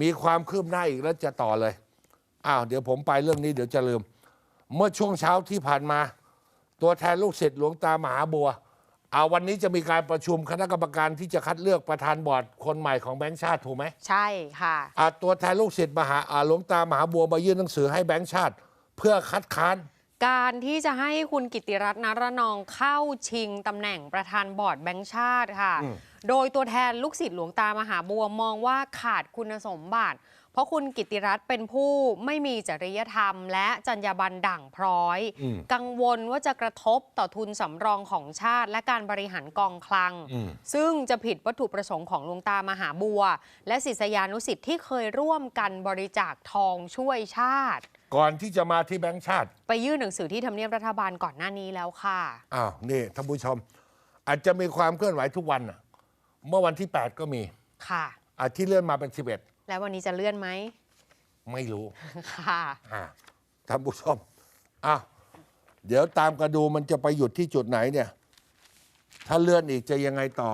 มีความคืบหน้าอีกแล้วจะต่อเลย อ้าว เดี๋ยวผมไปเรื่องนี้เดี๋ยวจะลืม เมื่อช่วงเช้าที่ผ่านมา ตัวแทนลูกศิษย์หลวงตามหาบัวเอาวันนี้จะมีการประชุมคณะกรรมการที่จะคัดเลือกประธานบอร์ดคนใหม่ของแบงค์ชาติถูกไหมใช่ค่ะอะตัวแทนลูกศิษย์มหาอ่าหลวงตามหาบัวมายื่นหนังสือให้แบงค์ชาติ เพื่อคัดค้าน การที่จะให้คุณกิติรัตน์นรนองเข้าชิงตำแหน่งประธานบอร์ดแบงค์ชาติค่ะอืมโดยตัวแทนลูกศิษย์หลวงตามหาบัวมองว่าขาดคุณสมบัติ เพราะคุณกิติรัตน์เป็นผู้ไม่มีจริยธรรม และจรรยาบรรณด่างพร้อยอืมกังวลว่าจะกระทบต่อทุนสำรองของชาติ และการบริหารกองคลังอืมซึ่งจะผิดวัตถุประสงค์ของหลวงตามหาบัว และศิษยานุสิษย์ที่เคยร่วมกันบริจาคทองช่วยชาติ ก่อนที่จะมาที่แบงค์ชาติไปยื่นหนังสือที่ทำเนียบรัฐบาลก่อนหน้านี้แล้วค่ะ อ้าวนี่ท่านผู้ชม อาจจะมีความเคลื่อนไหวทุกวันน่ะ เมื่อวันที่ 8 ก็มีค่ะ อาที่เลื่อนมาเป็น แล้ววันนี้จะเลื่อนไหม 11 ไม่รู้ ค่ะ อ่าท่านผู้ชมอ้าวเดี๋ยวตามกันดูมันจะไปหยุดที่จุดไหนเนี่ย ถ้าเลื่อนอีกจะยังไงต่อ